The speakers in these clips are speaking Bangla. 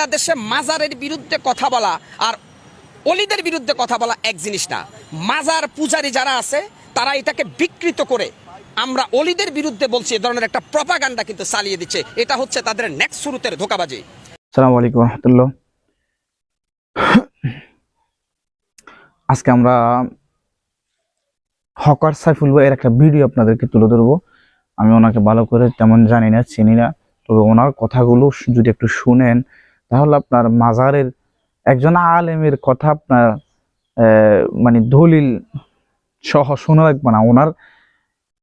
বাংলাদেশে মাজারের বিরুদ্ধে কথা বলা আর অলিদের বিরুদ্ধে কথা বলা এক জিনিস না। মাজার পূজারী যারা আছে, তারা এটাকে বিকৃত করে আমরা অলিদের বিরুদ্ধে বলছি, এ ধরনের একটা প্রপাগান্ডা কিন্তু চালিয়ে দিচ্ছে। এটা হচ্ছে তাদের নেক্সট শুরুতের ধোকাবাজি। সালাম আলাইকুম রহমতুল্লাহ। আজকে আমরা হকার সাইফুল ভাইয়ের একটা ভিডিও আপনাদেরকে তুলে ধরবো। আমি ওনাকে ভালো করে তেমন জানি না, চিনি না, তবে ওনার কথাগুলো যদি একটু শুনেন তাহলে আপনার মাজারের একজন আলেমের কথা আপনার মানে দলিল সহ শোনা লাগবে না ওনার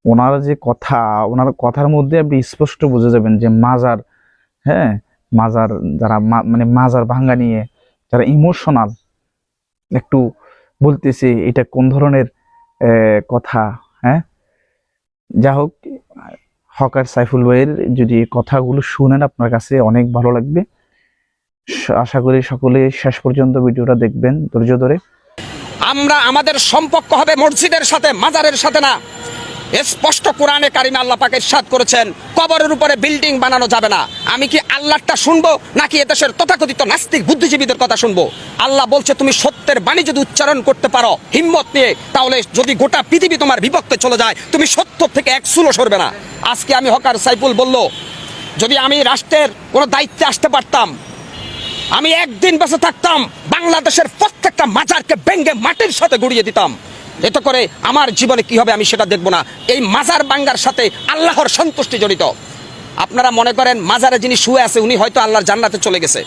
ওনার যে কথা, ওনার কথার মধ্যে আপনি স্পষ্ট বুঝে যাবেন যে মাজার হ্যাঁ মাজার যারা মানে মাজার ভাঙ্গা নিয়ে যারা ইমোশনাল, একটু বলতেছে এটা কোন ধরনের কথা হ্যাঁ? যা হোক, হকার সাইফুল ভাইয়ের যদি কথাগুলো শুনেন, আপনার কাছে অনেক ভালো লাগবে। আশা করি সকলে শেষ পর্যন্ত ভিডিওটা দেখবেন ধৈর্য ধরে। আমরা আমাদের সম্পর্ক হবে মসজিদের সাথে, মাজারের সাথে না। স্পষ্ট কোরআনে কারিমে আল্লাহ পাকে ইরশাদ করেছেন, কবরের উপরে বিল্ডিং বানানো যাবে না। আমি কি আল্লাহটা শুনব, নাকি এদেশের তথাকথিত নাস্তিক বুদ্ধিজীবীদের কথা শুনব? আল্লাহ বলছে, তুমি সত্যের বাণী যদি উচ্চারণ করতে পারো, হিম্মত নিয়ে, তাহলে যদি গোটা পৃথিবী তোমার বিভক্তে চলে যায়, তুমি সত্য থেকে এক সুলো সরবে না। আজকে আমি হকার সাইফুল বলল, যদি আমি রাষ্ট্রের কোনো দায়িত্বে আসতে পারতাম আমি একদিন বেঁচে থাকতাম, বাংলাদেশের প্রত্যেকটা মাজারকে ব্যঙ্গে মাটির সাথে গুড়িয়ে দিতাম। এতে করে আমার জীবনে কি হবে আমি সেটা দেখব না। এই মাজার বাঙ্গার সাথে আল্লাহর সন্তুষ্টি জড়িত। আপনারা মনে করেন মাজারে যিনি শুয়ে আছে, উনি হয়তো আল্লাহর জান্নাতে চলে গেছে।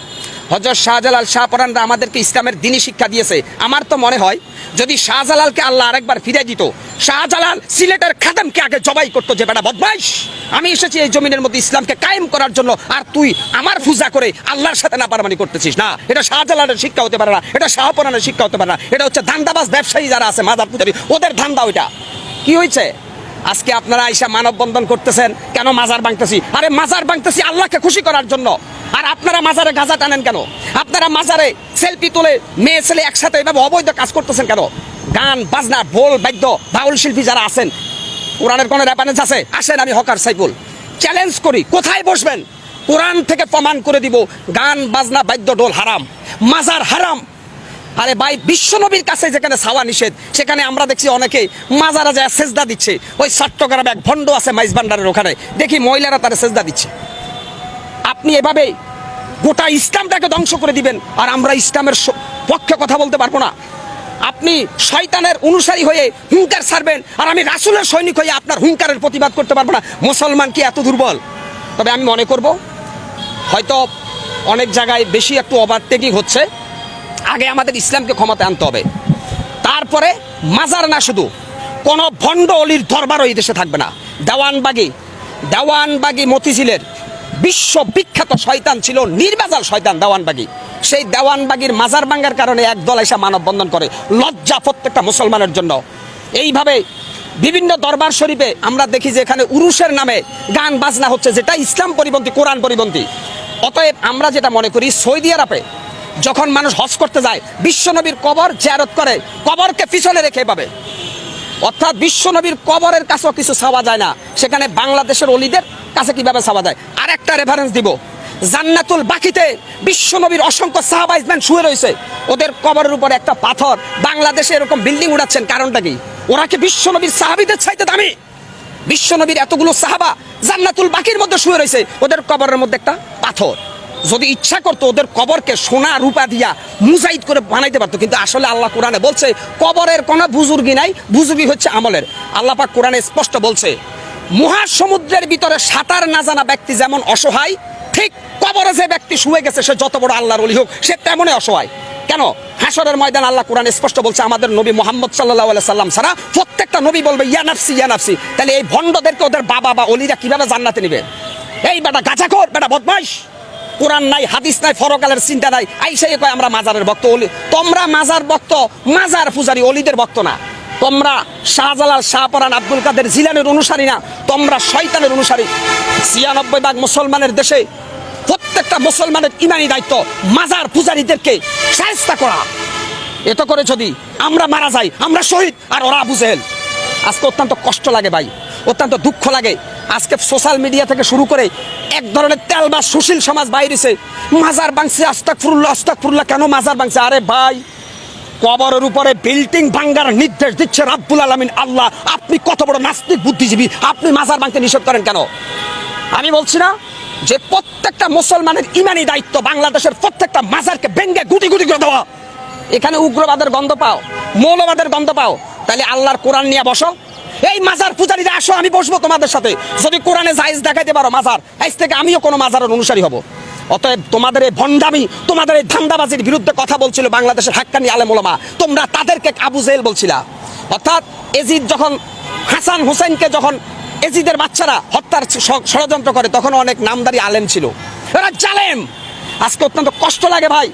হজরত শাহজালাল শাহ শাহপরানরা আমাদেরকে ইসলামের দিনই শিক্ষা দিয়েছে। আমার তো মনে হয়, যদি শাহজালালকে আল্লাহ আরেকবার ফিরে দিত, শাহজালাল সিলেটের খাদেমকে আগে জবাই করতো যে, বেটা বদমাইশ, আমি এসেছি এই জমিনের মধ্যে ইসলামকে কায়েম করার জন্য, আর তুই আমার পূজা করে আল্লাহর সাথে না পারমানি করতেছিস। না, এটা শাহজালালের শিক্ষা হতে পারে না, এটা শাহপরানের শিক্ষা হতে পারে না, এটা হচ্ছে ধান্দাবাজ ব্যবসায়ী যারা আছে মাদার পূজারী ওদের ধান্দা ওইটা। কি হয়েছে আজকে আপনারা আইসা মানববন্ধন করতেছেন, কেন মাজার ভাঙতেছি? আরে মাজার ভাঙতেছি আল্লাহকে খুশি করার জন্য। আর আপনারা মাজারে গাঁজা টানেন কেন? আপনারা মাজারে সেলফি তুলে মেয়ে ছেলে একসাথে এভাবে অবৈধ কাজ করতেছেন কেন? গান, বাজনা, ঢোল, বাদ্য, বাউল শিল্পী যারা আছেন, কোরআনের কোনো রেফারেন্স আছে? আসেন আমি হকার সাইফুল। চ্যালেঞ্জ করি, কোথায় বসবেন? কোরআন থেকে প্রমাণ করে দিব, গান, বাজনা, বাদ্য, ঢোল হারাম। মাজার হারাম। আরে ভাই বিশ্বনবীর কাছে যেখানে ছাওয়া নিষেধ, সেখানে আমরা দেখছি অনেকে মাজারা যায় সেজদা দিচ্ছে। ওই চট্টগ্রামে এক ভণ্ড আছে মাইজ ভান্ডারের ওখানে। দেখি মহিলারা তারা সেজদা দিচ্ছে। আপনি এভাবে গোটা ইসলামটাকে ধ্বংস করে দিবেন, আর আমরা ইসলামের পক্ষে কথা বলতে পারব না। আপনি শয়তানের অনুসারী হয়ে হুঙ্কার ছাড়বেন, আর আমি রাসুলের সৈনিক হয়ে আপনার হুঙ্কারের প্রতিবাদ করতে পারব না। মুসলমান কি এত দুর্বল? তবে আমি মনে করব, হয়তো অনেক জায়গায় বেশি একটু ওভারটেকিং হচ্ছে। আগে আমাদের ইসলামকে ক্ষমতা আনতে হবে। তারপরে মাজার না শুধু, কোনো ভণ্ড অলির দরবারও এই দেশে থাকবে না। দেওয়ানবাগি দেওয়ানবাগি মতিঝিলের বিশ্ববিখ্যাত শয়তান ছিল নির্বাজাল শয়তান দেওয়ানবাগি। সেই দেওয়ানবাগির মাজার ভাঙ্গার কারণে একদল এসে মানববন্ধন করে, লজ্জা প্রত্যেকটা মুসলমানের জন্য। এইভাবে বিভিন্ন দরবার শরীফে আমরা দেখি যে এখানে উরুষের নামে গান বাজনা হচ্ছে, যেটা ইসলাম পরিপন্থী কোরআন পরিপন্থী অতএব আমরা যেটা মনে করি, সৌদি আরবে যখন মানুষ হজ করতে যায় বিশ্বনবীর কবর জিয়ারত করে, কবরকে পিছনে রেখে পাবে। অর্থাৎ বিশ্বনবীর কবরের কাছেও কিছু ছাওয়া যায় না। সেখানে বাংলাদেশের অলিদের কাছে কীভাবে ছাওয়া যায়? আর একটা রেফারেন্স দিব। জান্নাতুল বাকিতে বিশ্বনবীর অসংখ্য সাহাবাইজম্যান শুয়ে রয়েছে। ওদের কবরের উপরে একটা পাথর। বাংলাদেশে এরকম বিল্ডিং উড়াচ্ছেন, কারণটা কি? ওরা কি বিশ্বনবীর সাহাবিদের চাইতে দামি? বিশ্বনবীর এতগুলো সাহাবা জান্নাতুল বাকির মধ্যে শুয়ে রয়েছে। ওদের কবরের মধ্যে একটা পাথর। যদি ইচ্ছা করতো ওদের কবরকে সোনা, রূপা দিয়া মুজাইদ করে বানাইতে পারতো, কিন্তু আসলে আল্লাহ কোরআনে বলছে, কবরের কোনো বুজুর্গি নাই বুজুর্গি হচ্ছে আমলের। আল্লাহ পাক কোরআনে স্পষ্ট বলছে, মহাসমুদ্রের ভিতরে সাঁতার না জানা ব্যক্তি যেমন অসহায়, ঠিক কবরে যে ব্যক্তি শুয়ে গেছে, সে যত বড় আল্লাহর অলি হোক, সে তেমনই অসহায়। কেন? হাসরের ময়দান আল্লাহ কোরআন স্পষ্ট বলছে, আমাদের নবী মোহাম্মদ সাল্লাহ সাল্লাম সারা প্রত্যেকটা নবী বলবে ইয়ানাফসি ইয়ানাফসি তাহলে এই ভণ্ডদেরকে ওদের বাবা বা অলিরা কীভাবে জান্নাতে নেবে? এই বেটা গাছাখোর বেটা বদমাইশ। কোরআন নাই, হাদিস নাই ফরকালের চিন্তা নাই। আইসাই কয়, আমরা মাজারের ভক্ত অলি তোমরা মাজার ভক্ত, মাজার পূজারি, অলিদের ভক্ত না। তোমরা শাহজালাল, শাহপরান, আব্দুল কাদের জিলানের অনুসারী না। তোমরা শয়তানের অনুসারী। ছিয়ানব্বই ভাগ মুসলমানের দেশে প্রত্যেকটা মুসলমানের ইমানি দায়িত্ব মাজার পূজারীদেরকে সাহেস্তা করা। এত করে যদি আমরা মারা যাই, আমরা শহীদ, আর ওরা বুঝেল আজকে অত্যন্ত কষ্ট লাগে ভাই, অত্যন্ত দুঃখ লাগে। আজকে সোশ্যাল মিডিয়া থেকে শুরু করে এক ধরনের তেলবাস সুশীল সমাজ বাইরেছে। মাজার বাংছে আস্তাক ফুরুল্লাহ আস্তাক ফুরুল্লাহ কেন মাজার বাংছে? আরে ভাই, কবরের উপরে বিল্ডিং ভাঙ্গার নির্দেশ দিচ্ছে রাব্বুল আলামিন আল্লাহ। আপনি কত বড় নাস্তিক, বুদ্ধিজীবী, আপনি মাজার ভাঙতে নিষেধ করেন কেন? আমি বলছি না যে প্রত্যেকটা মুসলমানের ইমানি দায়িত্ব বাংলাদেশের প্রত্যেকটা মাজারকে ভেঙ্গে গুটি গুটি করে দেওয়া। এখানে উগ্রবাদের গন্ধ পাও, মৌলবাদের গন্ধ পাও। তাহলে আল্লাহর কোরআন নিয়ে বসো। এই মাজার পূজারীরা আসো, আমি বসবো তোমাদের সাথে। যদি কোরআনে জায়েজ দেখাইতে পারো মাজার, আজ থেকে আমিও কোনো মাজারের অনুসারী হব। অতএব তোমাদের এই ভণ্ডামি, তোমাদের এই ধান্দাবাজির বিরুদ্ধে কথা বলছিল বাংলাদেশের হাক্কানি আলেমোলামা তোমরা তাদেরকে আবু জেল বলছিলা। অর্থাৎ এজিদ যখন হাসান হুসেনকে যখন এজিদের বাচ্চারা হত্যার ষড়যন্ত্র করে, তখন অনেক নামদারি আলেম ছিল। এরা জালেম! আজকে অত্যন্ত কষ্ট লাগে ভাই।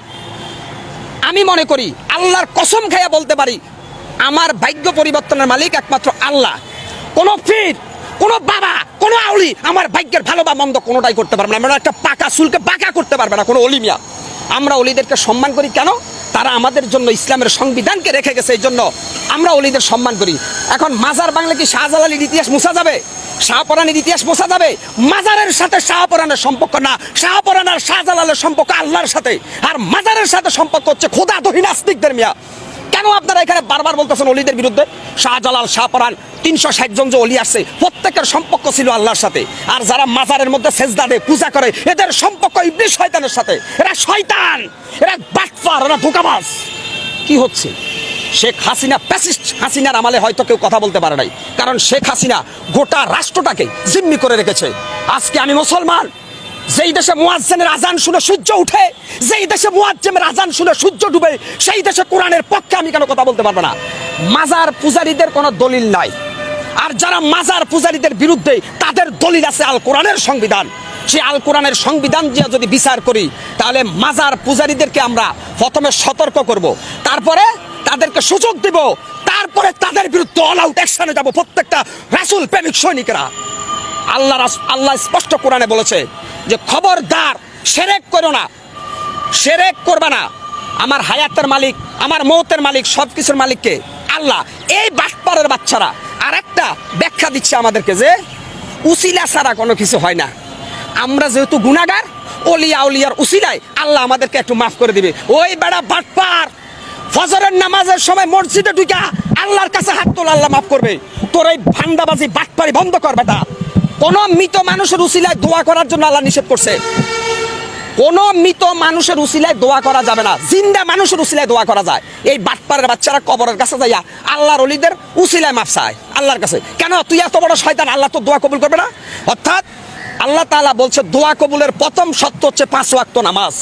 আমি মনে করি, আল্লাহর কসম খাইয়া বলতে পারি আমার ভাগ্য পরিবর্তনের মালিক একমাত্র আল্লাহ। কোনো পীর, কোন বাবা, কোন আউলি আমার ভাগ্যের ভালো বা মন্দ কোনোটাই করতে পারবে না। আমরা একটা পাকা চুলকে পাকা করতে পারবে না, কোনো অলিমিয়া আমরা অলিদেরকে সম্মান করি কেন? তারা আমাদের জন্য ইসলামের সংবিধানকে রেখে গেছে, এই জন্য আমরা অলিদের সম্মান করি। এখন মাজার বাংলা কি শাহজালালির ইতিহাস মুছা যাবে? শাহপরানের ইতিহাস মোছা যাবে? মাজারের সাথে শাহপরানের সম্পর্ক না, শাহপরান আর শাহজালালের সম্পর্ক আল্লাহর সাথে। আর মাজারের সাথে সম্পর্ক হচ্ছে খোদা দহি নাস্তিকদের মিয়া। কেন আপনারা এখানে বারবার বলতেছেন অলিদের বিরুদ্ধে? শাহজালাল শাহপরান তিনশো ষাট জন যে অলি আসছে, প্রত্যেকের সম্পর্ক ছিল আল্লাহর সাথে। আর যারা মাজারের মধ্যে সেজদা দেয়, পূজা করে, এদের সম্পর্ক ইবলিশ শয়তানের সাথে। এরা শয়তান! এরা বাটপার, এরা ধোকাবাজ। কি হচ্ছে? শেখ হাসিনা প্যাসিস্ট হাসিনার আমলে হয়তো কেউ কথা বলতে পারে নাই। কারণ শেখ হাসিনা গোটা রাষ্ট্রটাকে জিম্মি করে রেখেছে। আজকে আমি মুসলমান যেই দেশে মুয়াজ্জেনের আজান শুনে সূর্য উঠে, যেই দেশে মুয়াজ্জেমের আজান শুনে সূর্য ডুবে, সেই দেশে কোরআনের পক্ষে আমি কেন কথা বলতে পারব না? মাজার পূজারীদের কোনো দলিল নাই। আর যারা মাজার পূজারীদের বিরুদ্ধে তাদের দলিল আছে আল কোরআনের সংবিধান। সে আল কোরআনের সংবিধান দিয়ে যদি বিচার করি, তাহলে মাজার পূজারীদেরকে আমরা প্রথমে সতর্ক করব। তারপরে তাদেরকে সুযোগ দিব। তারপরে তাদের বিরুদ্ধে অল আউট অ্যাকশনে যাব প্রত্যেকটা রাসূল প্রেমিক সৈনিকরা। আল্লাহ আল্লাহ স্পষ্ট কোরআনে বলেছে যে খবরদার সেরেক করো না। সেরেক করবে না। আমার হায়াতের মালিক, আমার মৌতের মালিক সব কিছুর মালিককে আল্লাহ, এই বাটপাড়ের বাচ্চারা। আর একটা ব্যাখ্যা দিচ্ছে আমাদেরকে যে উচিলা ছাড়া কোনো কিছু হয় না। আমরা যেহেতু গুণাগার অলিয়া উলিয়ার উসিলায়, আল্লাহ আমাদেরকে একটু মাফ করে দিবে। ওই বেড়া বাটপার, ফজরের নামাজের সময় মসজিদে ঢুকা আল্লাহর কাছে হাত তোলা, আল্লাহ মাফ করবে। তোর এই ভান্ডাবাজি বাটপারি বন্ধ কর বেটা। কোন মৃত মানুষের উসিলায় দোয়া করার জন্য আল্লাহ নিষেধ করছে। কোন মৃত মানুষের উসিলায় দোয়া করা যাবে না। জিন্দা মানুষের উসিলায় দোয়া করা যায়। এই বাটপাড়ের বাচ্চারা কবরের কাছে যাইয়া আল্লাহর অলিদের উসিলায় মাপ চায়, আল্লাহর কাছে। কেন? তুই এত বড় শয়তান, আল্লাহ তো দোয়া কবুল করবে না? অর্থাৎ আল্লাহ তাআলা বলছে, দোয়া কবুলের প্রথম সত্য হচ্ছে পাঁচ ওয়াক্ত নামাজ।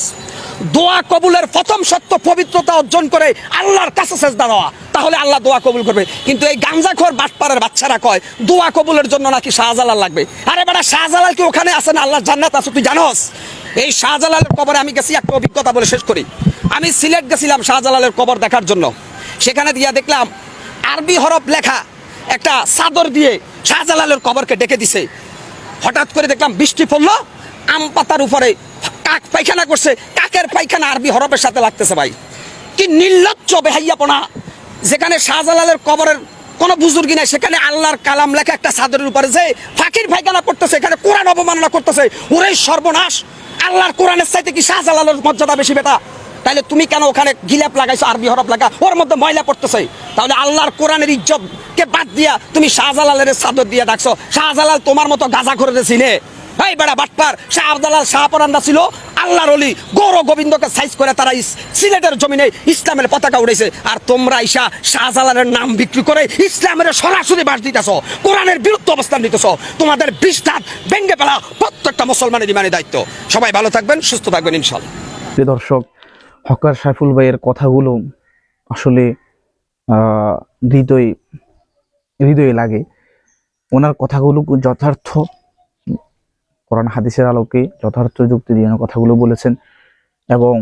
দোয়া কবুলের প্রথম সত্য পবিত্রতা অর্জন করে আল্লাহর কাছে সেজদা দেওয়া। তাহলে আল্লাহ দোয়া কবুল করবে। কিন্তু এই গাঞ্জাখোর বাটপাড়ের বাচ্চারা কয়, দোয়া কবুলের জন্য নাকি শাহজালাল লাগবে? আরে বেটা, শাহজালাল কি ওখানে আছে না আল্লাহর জান্নাত আছে তুই জানোস? এই শাহজালালের কবরে আমি গেছি একটা অভিজ্ঞতা বলে শেষ করি। আমি সিলেট গেছিলাম শাহজালালের কবর দেখার জন্য। সেখানে দিয়া দেখলাম আরবি হরফ লেখা একটা চাদর দিয়ে শাহজালালের কবরকে ডেকে দিছে। হঠাৎ করে দেখলাম বৃষ্টি পড়ল, আম পাতার উপরে কাক পায়খানা করছে, কাকের পায়খানা আরবি হরফের সাথে লাগতেছে ভাই। কি নির্লজ্জ বেহাইয়াপনা। যেখানে শাহজালালের কবরের কোনো বুজুর্গি নাই, সেখানে আল্লাহর কালাম লেখা একটা চাদরের উপরে যে ফাকির পায়খানা করতেছে, এখানে কোরআন অবমাননা করতেছে। ওরে সর্বনাশ! আল্লাহর কোরআনের চাইতে কি শাহজালালের মর্যাদা বেশি বেটা? তাহলে তুমি কেন ওখানে গিলাপ লাগাইছো, আরবি হরফ লাগা? ওর মধ্যে ময়লা পড়তেছে। তাহলে আল্লাহর কোরআনের ইজ্জত কে বাদ দিয়া তুমি শাহজালালের চাদর দিয়ে ডাকছো। শাহজালাল তোমার মতো গাজা করে দিয়েছিলে এই বেড়া বাটপার শাহ শাহপরান্দা ছিল। আল্লাহর অলি গৌর গোবিন্দকে সাইজ করে তারা সিলেটের জমিনে ইসলামের পতাকা উড়েছে আর তোমরা ইসা শাহজালালের নাম বিক্রি করে ইসলামের সরাসরি বাস দিতেছ। কোরআনের বিরুদ্ধে অবস্থান নিতেছ। তোমাদের বিস্তার ভেঙ্গে ফেলা প্রত্যেকটা মুসলমানের ইমানের দায়িত্ব। সবাই ভালো থাকবেন, সুস্থ থাকবেন, ইনশাল্লাহ। দর্শক হকার সাইফুল ভাইয়ের কথাগুলো আসলে হৃদয়, হৃদয়ে লাগে। ওনার কথাগুলো যথার্থ, কোরআন, হাদিসের আলোকে যথার্থ যুক্তি দিয়ে কথাগুলো বলেছেন। এবং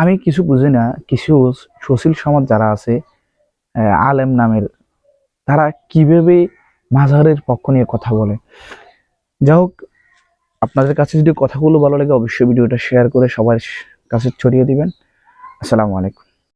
আমি কিছু বুঝি না, কিছু সুশীল সমাজ যারা আছে আলেম নামের, তারা কীভাবে মাজারের পক্ষ নিয়ে কথা বলে। যাই হোক, আপনাদের কাছে যদি কথাগুলো ভালো লাগে, অবশ্যই ভিডিওটা শেয়ার করে সবার কাছে ছড়িয়ে দিবেন। আসসালামু আলাইকুম।